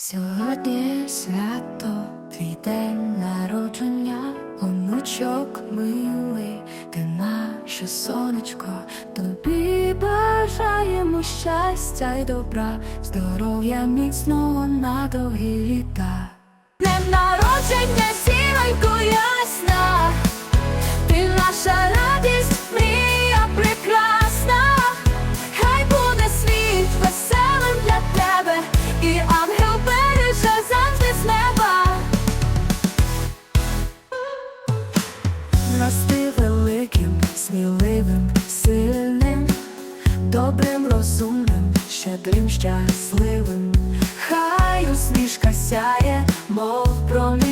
Сьогодні свято, твій день народження, онучок милий, ти наше сонечко, тобі бажаємо щастя й добра, здоров'я міцного на довгі літа. Рости великим, сміливим, сильним, добрим, розумним, щедрим, щасливим. Хай усмішка сяє, мов промінець,